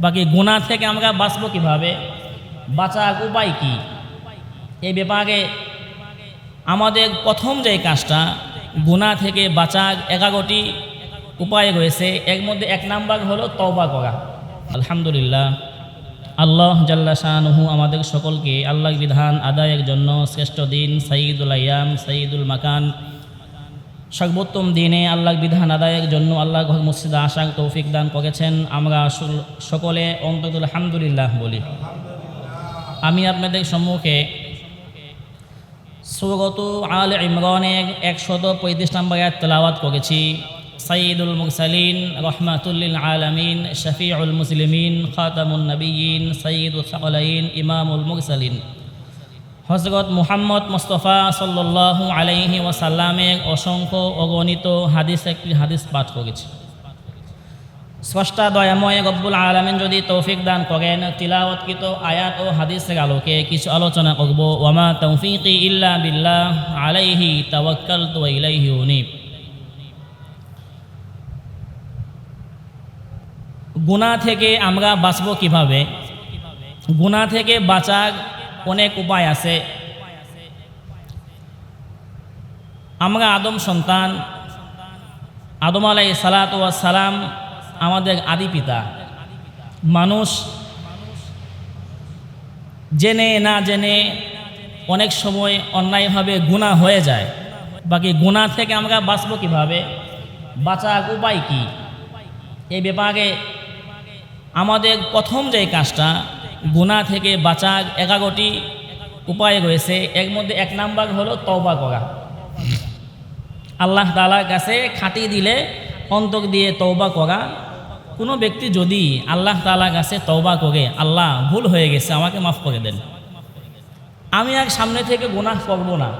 বাকি গুণা থেকে আমরা বাঁচবো কীভাবে? বাঁচার উপায় কি? এই ব্যাপারে আমাদের প্রথম যে কাজটা, গুণা থেকে বাঁচার এগারোটি উপায় রয়েছে। এর মধ্যে এক নাম্বার হলো তওবা করা। আলহামদুলিল্লাহ, আল্লাহ জাল্লা শাহনুহু আমাদের সকলকে আল্লাহ বিধান আদায়ের জন্য শ্রেষ্ঠ দিন সঈদুল আয়াম সঈদুল মাকান সর্বোত্তম দিনে আল্লাহর বিধান আদায়ের জন্য আল্লাহ ঘর মসজিদে আসার তৌফিক দান করেছেন। আমরা সকলে অন্তত আলহামদুলিল্লাহ বলি। আমি আপনাদের সম্মুখে সুরত আল ইমরানের একশত পঁয়ত্রিশ নম্বর তেলাওয়াত করেছি। সঈদুল মুরসালিন রহমাতুল্লিল আলমিন, শফিউল মুসলিমিন খাতামুল নবীন সঈদুল সালাইন, ইমামুল মুরসালিন। হজরত মুহাম্মদ মুস্তফা সাল্লাল্লাহু আলাইহি ওয়াসাল্লামের অসংখ্য অগণিত হাদিস একটি হাদিস পাঠ করেছে। স্রষ্টা দয়াময় রব্বুল আলমিন যদি তৌফিক দান করেন, তিলাওয়াতকৃত আয়াত ও হাদিসের আলোকে কিছু আলোচনা করব, ওয়ামা তৌফিকি ইল্লা বিল্লাহ আলাইহি তাওয়াক্কাল তো ইলাইহি উনিব। গুণা থেকে আমরা বাঁচব কীভাবে? গুণা থেকে বাঁচার অনেক উপায় আছে। আমরা আদম সন্তান, আদম আলাই সালাত সালাম আমাদের আদি পিতা। মানুষ জেনে না জেনে অনেক সময় অন্যায়ভাবে গুণা হয়ে যায়। বাকি গুণা থেকে আমরা বাঁচব কীভাবে? বাঁচার উপায় কি? এই ব্যাপারে আমাদের প্রথম যে কাজটা গুণা থেকে বাঁচার এগারোটি উপায় রয়েছে। এর মধ্যে এক নাম্বার হলো তওবা করা। আল্লাহ তালার কাছে খাটি দিলে অন্তক দিয়ে তওবা করা। কোনো ব্যক্তি যদি আল্লাহ তালার কাছে তওবা করে, আল্লাহ ভুল হয়ে গেছে, আমাকে মাফ করে দেন। আমি আর সামনে থেকে গুনাহ করব না।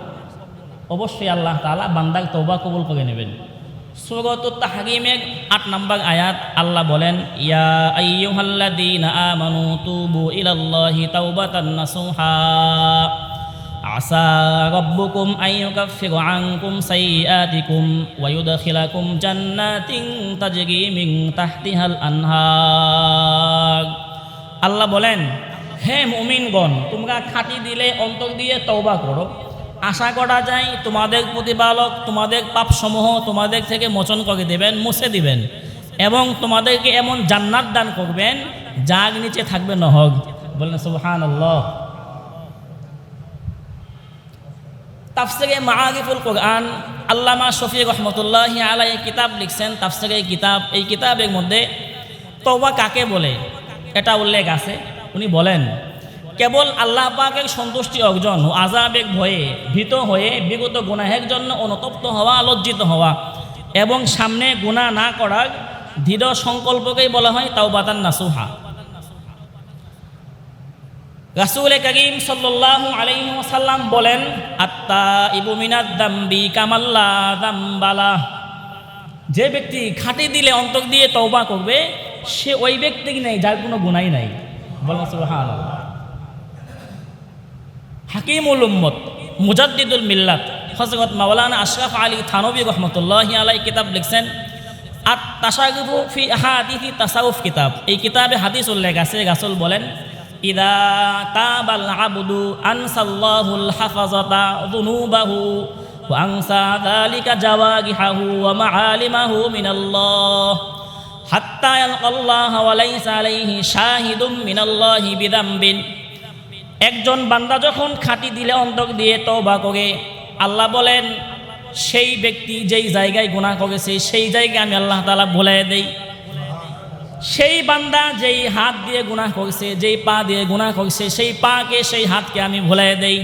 অবশ্যই আল্লাহ তালা বান্দার তওবা কবুল করে নেবেন। সুরত তাহরিমের আট নম্বর আয়াত আল্লাহ বলেন, ইয়া আইয়ুহাল্লাযীনা আমানু তুবু ইলাল্লাহি তাওবাতান নাসুহা। আসা রব্বুকুম আন ইউকাফিরা আনকুম সাইয়্যাতিকুম ওয়া ইউদখিলাকুম জান্নাতিন তাজরি মিন তাহতিহাল আনহার। আল্লাহ বলেন, হে মুমিনগণ, তোমরা খাঁটি দিলে অন্তর দিয়ে তওবা করো। আশা করা যায় তোমাদের প্রতিপালক, তোমাদের পাপসমূহ তোমাদের থেকে মোচন করে দেবেন, মুছে দিবেন। এবং তোমাদেরকে এমন জান্নাত দান করবেন, যার নিচে থাকবে নহগ। বলেন সুবহান আল্লাহ তাফসিরে মাআরিফুল কোরআন আল্লামা শফি রহমতুল্লাহ আলাই কিতাব লিখছেন। তাফসিরে কিতাব, এই কিতাবের মধ্যে তওবা কাকে বলে? এটা উল্লেখ আছে। উনি বলেন কেবল আল্লাহ পাকের সন্তুষ্টি অর্জন ও আজাবের ভয়ে ভীত হয়ে বিগত গুনাহের জন্য অনুতপ্ত হওয়া, লজ্জিত হওয়া এবং সামনে গুনাহ না করার দৃঢ় সংকল্পকেই বলা হয় তাওবাতান নাসুহা। রাসুল করিম সাল্লাল্লাহু আলাইহি ওয়াসাল্লাম বলেন আত্মা ইবুমিনাদ দাম্বি কামাল্লা দাম্বালা। যে ব্যক্তি খাঁটি দিলে অন্তর দিয়ে তওবা করবে, সে ওই ব্যক্তি নেই যার কোনো গুণাই নাই। বলেন সুবহানাল্লাহ। হাকিমুল উম্মত, মুজাদ্দিদুল মিল্লাত হজরত মাওলানা আশরাফ আলী থানবী রহমতুল্লাহ আলাই কিতাব লিখছেন আত তাসাগুফু ফি হাদিহি তাসাউফ কিতাব। এই কিতাবে হাদিস উল্লেখ আছে, রাসূল বলেন, ইদা তাবাল আবদু আনসাল্লাহুল হাফাজাতা যুনুবাহু ওয়া আনসা যালিকা জাওয়াগিহাহু ওয়া মাআলিমাহু মিনাল্লাহ। হাত্তা ইয়ালকাল্লাহ ওয়া লাইসা আলাইহি শাহিদুম মিনাল্লাহি বিদামবিন একজন বান্দা যখন খাঁটি দিলে অন্তক দিয়ে তওবা করে, আল্লাহ বলেন, সেই ব্যক্তি যেই জায়গায় গুনাহ করেছে, সেই জায়গায় আমি আল্লাহ তালা বলে দেই। সেই বান্দা যেই হাত দিয়ে গুনাহ করছে, যেই পা দিয়ে গুনাহ করছে, সেই পাকে সেই হাতকে আমি ভুলাই দেই।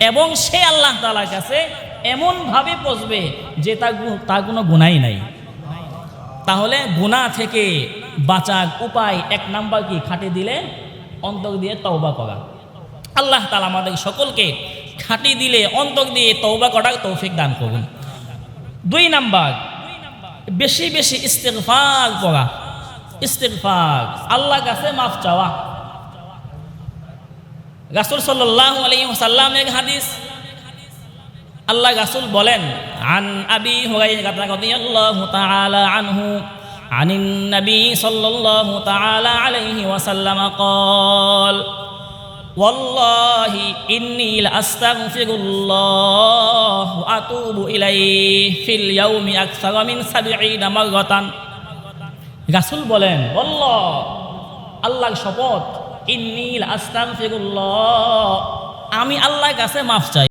এবং সে আল্লাহ তালার কাছে এমনভাবে পচবে যে তা তার কোনো গুণাই নাই। তাহলে গুনাহ থেকে বাঁচার উপায় এক নাম্বার কি? খাঁটি দিলে অন্তক দিয়ে তওবা করা। আল্লাহ তালা আমাদের সকলকে খাঁটি দিলে অন্তক দিয়ে তৌবা করার তৌফিক দান করুন দুই নাম্বার বেশি বেশি ইস্তেগফার করা ইস্তেগফার আল্লাহ কাছে মাফ চাওয়া রাসূল সাল্লাল্লাহু আলাইহি ওয়াসাল্লাম এক হাদিস আল্লাহ রাসূল বলেন আন আবি হুরাইরা রাদিয়াল্লাহু তাআলা আনহু عن النبي صلى الله تعالى عليه وسلم قال ওয়াল্লাহি ইন্নিল আস্তাগফিরুল্লাহ আতুবু ইলাইহি ফিল ইয়াউমি আকসারা মিন 70 মাররাতান। রাসূল বলেন, আল্লাহ, আল্লাহর শপথ, ইন্নিল আস্তাগফিরুল্লাহ, আমি আল্লাহর কাছে মাফ চাই।